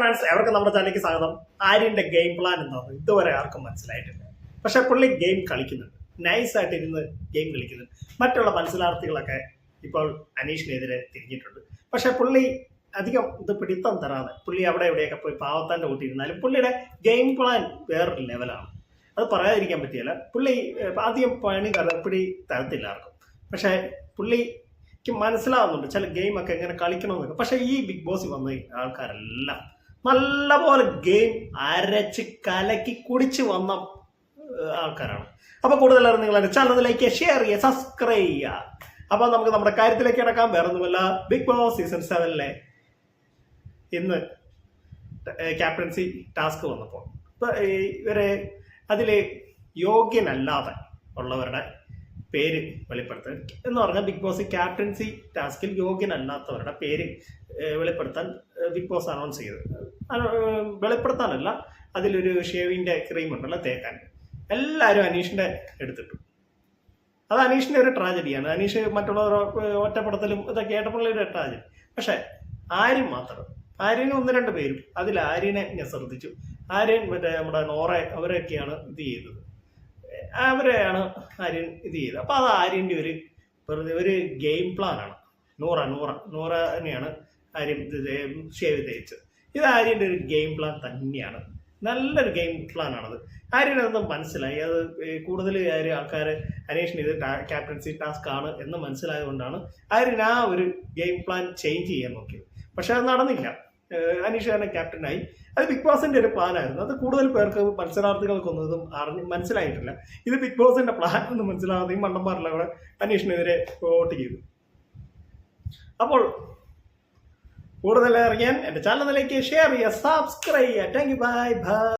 Friends അവർക്ക് നമ്മുടെ ചാനലിലേക്ക് സ്വാഗതം. ആര്യന്റെ ഗെയിം പ്ലാൻ എന്താണ് ഇതുവരെ ആർക്കും മനസ്സിലായിട്ടില്ല. പക്ഷെ പുള്ളി ഗെയിം കളിക്കുന്നുണ്ട്. നൈസ് ആയിട്ട് ഇരുന്ന് ഗെയിം കളിക്കുന്നുണ്ട്. മറ്റുള്ള മത്സരാർത്ഥികളൊക്കെ ഇപ്പോൾ അനീഷിനെതിരെ തിരിഞ്ഞിട്ടുണ്ട്. പക്ഷെ പുള്ളി അധികം ഇത് പിടിത്തം തരാതെ പുള്ളി അവിടെ എവിടെയൊക്കെ പോയി പാവത്താന്റെ കൂട്ടിയിരുന്നാലും പുള്ളിയുടെ ഗെയിം പ്ലാൻ വേറൊരു ലെവലാണ് അത് പറയാതിരിക്കാൻ പറ്റിയല്ല പുള്ളി ആദ്യം പണി കറപ്പിടി തരത്തില്ല ആർക്കും. പക്ഷേ പുള്ളി മനസ്സിലാവുന്നുണ്ട് ചില ഗെയിമൊക്കെ എങ്ങനെ കളിക്കണമെന്നൊക്കെ. പക്ഷേ ഈ ബിഗ് ബോസ് വന്ന ആൾക്കാരെല്ലാം നല്ലപോലെ ഗെയിം അരച്ച് കലക്കി കുടിച്ച് വന്ന ആൾക്കാരാണ്. അപ്പോൾ കൂടുതലും നിങ്ങൾ എന്റെ ചാനൽ ലൈക്ക് ചെയ്യുക ഷെയർ ചെയ്യുക സബ്സ്ക്രൈബ് ചെയ്യുക. അപ്പോൾ നമുക്ക് നമ്മുടെ കാര്യത്തിലേക്ക് കിടക്കാം. വേറെ ഒന്നുമല്ല ബിഗ് ബോസ് സീസൺ സെവനിലെ ഇന്ന് ക്യാപ്റ്റൻസി ടാസ്ക് വന്നപ്പോൾ. ഇവരെ അതിൽ യോഗ്യനല്ലാതെ ഉള്ളവരുടെ പേര് വെളിപ്പെടുത്താൻ എന്ന് പറഞ്ഞാൽ ബിഗ് ബോസ് ക്യാപ്റ്റൻസി ടാസ്കിൽ യോഗ്യനല്ലാത്തവരുടെ പേര് വെളിപ്പെടുത്താൻ ബിഗ് ബോസ് അനൗൺസ് ചെയ്തത് വെളിപ്പെടുത്താനല്ല. അതിലൊരു ഷേവിന്റെ ക്രീം ഉണ്ടല്ലോ തേക്കാൻ. എല്ലാവരും അനീഷിന്റെ എടുത്തിട്ടു. അത് അനീഷിന്റെ ഒരു ട്രാജഡിയാണ് അനീഷ് മറ്റുള്ളവർ ഒറ്റപ്പെടുത്തലും ഇതൊക്കെ ഒരു ട്രാജഡി പക്ഷേ ആര്യൻ മാത്രം. ആര്യന് ഒന്ന് രണ്ട് പേരും. അതിൽ ആര്യനെ ഞാൻ ശ്രദ്ധിച്ചു. ആര്യൻ മറ്റേ നമ്മുടെ നോറ അവരൊക്കെയാണ് ഇത് ചെയ്തത്. അവരെയാണ് ആര്യൻ ഇത് ചെയ്തത്. അപ്പോൾ അത് ആര്യന്റെ ഒരു വെറുതെ ഒരു ഗെയിം പ്ലാനാണ് നൂറ നൂറ നൂറ തന്നെയാണ് ആര്യൻ ഇത് ഷേവ് തേച്ചത്. ഇത് ആര്യന്റെ ഒരു ഗെയിം പ്ലാൻ തന്നെയാണ്. നല്ലൊരു ഗെയിം പ്ലാനാണത് ആര്യനതൊന്നും മനസ്സിലായി. അത് കൂടുതൽ ആര്യ ആൾക്കാർ അനേഷൻ ഇത് ക്യാപ്റ്റൻസി ടാസ്ക് ആണ് എന്ന് മനസ്സിലായതുകൊണ്ടാണ് ആര്യൻ ആ ഒരു ഗെയിം പ്ലാൻ ചേഞ്ച് ചെയ്യാൻ നോക്കിയത്. പക്ഷെ അത് നടന്നില്ല. അനീഷ് തന്നെ ക്യാപ്റ്റനായി അത് ബിഗ് ബോസിന്റെ ഒരു പ്ലാനായിരുന്നു അത് കൂടുതൽ പേർക്ക് മത്സരാർത്ഥികൾക്കൊന്നും ഇതും അറിഞ്ഞ് മനസ്സിലായിട്ടില്ല. ഇത് ബിഗ് ബോസിന്റെ പ്ലാൻ എന്ന് മനസ്സിലാകാതെയും കൂടെ അനീഷിനെതിരെ വോട്ട് ചെയ്തു. അപ്പോൾ കൂടുതൽ അറിയാൻ എന്റെ ചാനലിലേക്ക് ഷെയർ ചെയ്യുക സബ്സ്ക്രൈബ് ചെയ്യുക. Thank you bye bye